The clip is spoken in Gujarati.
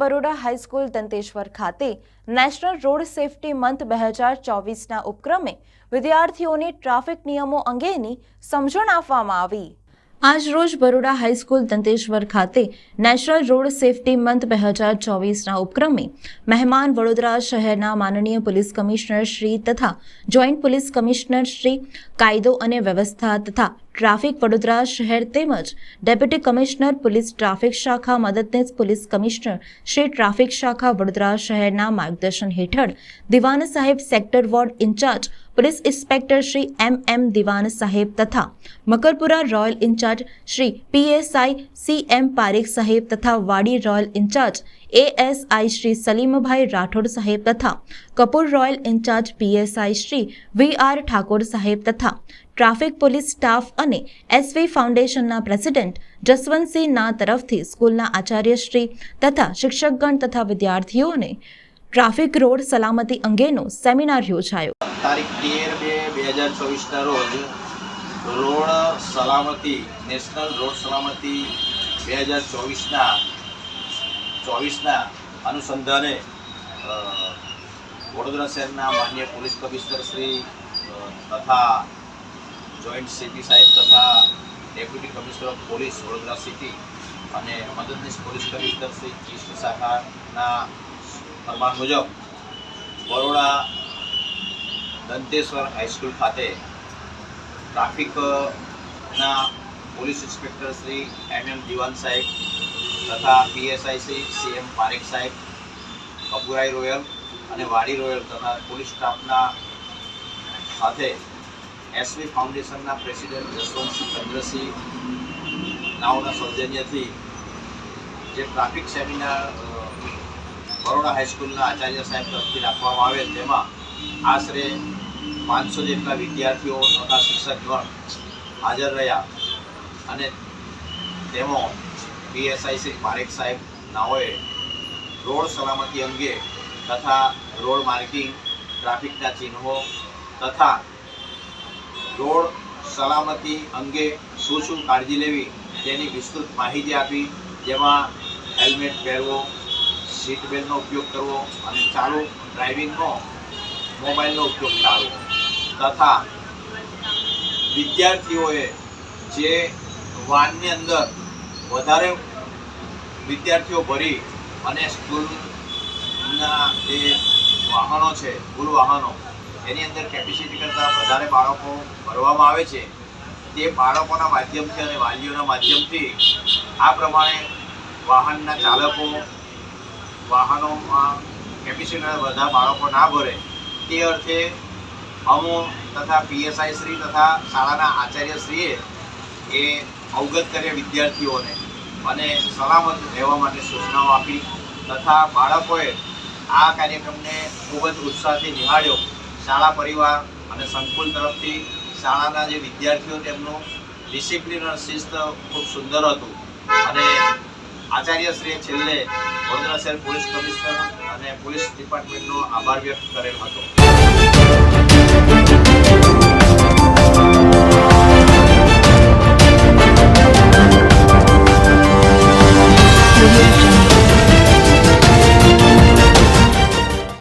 બરોડા હાઈસ્કૂલ દંતેશ્વર ખાતે નેશનલ રોડ સેફટી મંથ બે હજાર ચોવીસના ઉપક્રમે વિદ્યાર્થીઓને ટ્રાફિક નિયમો અંગેની સમજણ આપવામાં આવી. આજ રોજ બરોડા હાઈસ્કૂલ દંતેશ્વર ખાતે નેશનલ રોડ સેફટી મંથ બે હજાર ચોવીસના ઉપક્રમે મહેમાન વડોદરા શહેરના માનનીય પોલીસ કમિશનર શ્રી તથા જોઈન્ટ પોલીસ કમિશનર શ્રી કાયદો અને વ્યવસ્થા તથા ટ્રાફિક વડોદરા શહેર તેમજ ડેપ્યુટી કમિશનર પોલીસ ટ્રાફિક શાખા મદદનીશ પોલીસ કમિશનર શ્રી ટ્રાફિક શાખા વડોદરા શહેરના માર્ગદર્શન હેઠળ દિવાન સાહેબ sector ward incharge police inspector Shri M M Diwan સાહેબ તથા Makarpura royal incharge Shri PSI C M Parekh સાહેબ તથા Wadi royal incharge ASI Shri Salimbhai Rathod સાહેબ તથા Kapur royal incharge PSI Shri V R Thakor સાહેબ તથા ટ્રાફિક પોલીસ સ્ટાફ અને એસવી ફાઉન્ડેશનના પ્રેસિડેન્ટ જસવંતસિંહ ના તરફથી સ્કૂલના આચાર્યશ્રી તથા શિક્ષકગણ તથા વિદ્યાર્થીઓને ટ્રાફિક રોડ સલામતી અંગેનો સેમિનાર યોજાયો. તારીખ તેર બે બે હજાર ચોવીસના રોજ રોડ સલામતી, નેશનલ રોડ સલામતી બે હજાર ચોવીસના ચોવીસના અનુસંધાને વડોદરા શહેરના માન્ય પોલીસ કમિશનર શ્રી તથા જોઈન્ટ સીપી સાહેબ તથા deputy commissioner of police Vadodara city અને મદદનીશ પોલીસ કમિશનર શ્રી ચીફ શાખાના ફરમાન મુજબ બરોડા દંતેશ્વર હાઈસ્કૂલ ખાતે ટ્રાફિકના police inspector Shri M M Diwan સાહેબ તથા PSI Shri C M Parekh સાહેબ કપુરાઈ રોયલ અને વાડી રોયલ તથા પોલીસ સ્ટાફના સાથે એસવી ફાઉન્ડેશનના પ્રેસિડેન્ટ જસવંતસિંહ ચંદ્રસિંહ નાઓના સૌજન્યથી જે ટ્રાફિક સેમિનાર બરોડા હાઈસ્કૂલના આચાર્ય સાહેબ તરફથી રાખવામાં આવેલ તેમાં આશરે પાંચસો જેટલા વિદ્યાર્થીઓ તથા શિક્ષકગણ હાજર રહ્યા અને તેમાં પીએસઆઈ શ્રી પારેખ સાહેબ નાઓએ રોડ સલામતી અંગે તથા રોડ માર્કિંગ, ટ્રાફિકના ચિહ્નો તથા રોડ સલામતી અંગે શું શું કાળજી લેવી તેની વિસ્તૃત માહિતી આપી, જેમાં હેલ્મેટ પહેરવો, સીટ બેલ્ટનો ઉપયોગ કરવો અને ચાલુ ડ્રાઇવિંગનો, મોબાઈલનો ઉપયોગ ટાળવો તથા વિદ્યાર્થીઓએ જે વાનની અંદર વધારે વિદ્યાર્થીઓ ભરી અને સ્કૂલના જે વાહનો છે, સ્કૂલ વાહનો, એની અંદર કેપેસિટી કરતાં વધારે બાળકો ભરવામાં આવે છે. તે બાળકોના માધ્યમથી અને વાલીઓના માધ્યમથી આ પ્રમાણે વાહનના ચાલકો વાહનોમાં કેપેસિટી બધા બાળકો ના ભરે. તે અર્થે અમો તથા પીએસઆઈ શ્રી તથા શાળાના આચાર્યશ્રીએ એ અવગત કરે વિદ્યાર્થીઓને. અને સલામત રહેવા માટે સૂચનાઓ આપી તથા બાળકોએ આ કાર્યક્રમને ખૂબ જ ઉત્સાહથી નિહાળ્યો. શાળા પરિવાર અને સંકુલ તરફથી શાળાના જે વિદ્યાર્થીઓ, તેમનું ડિસિપ્લિન અને શિસ્ત ખૂબ સુંદર હતું. અને આચાર્યશ્રીએ છેલ્લે વડોદરા શહેર પોલીસ કમિશનર અને પોલીસ ડિપાર્ટમેન્ટનો આભાર વ્યક્ત કરેલ હતો.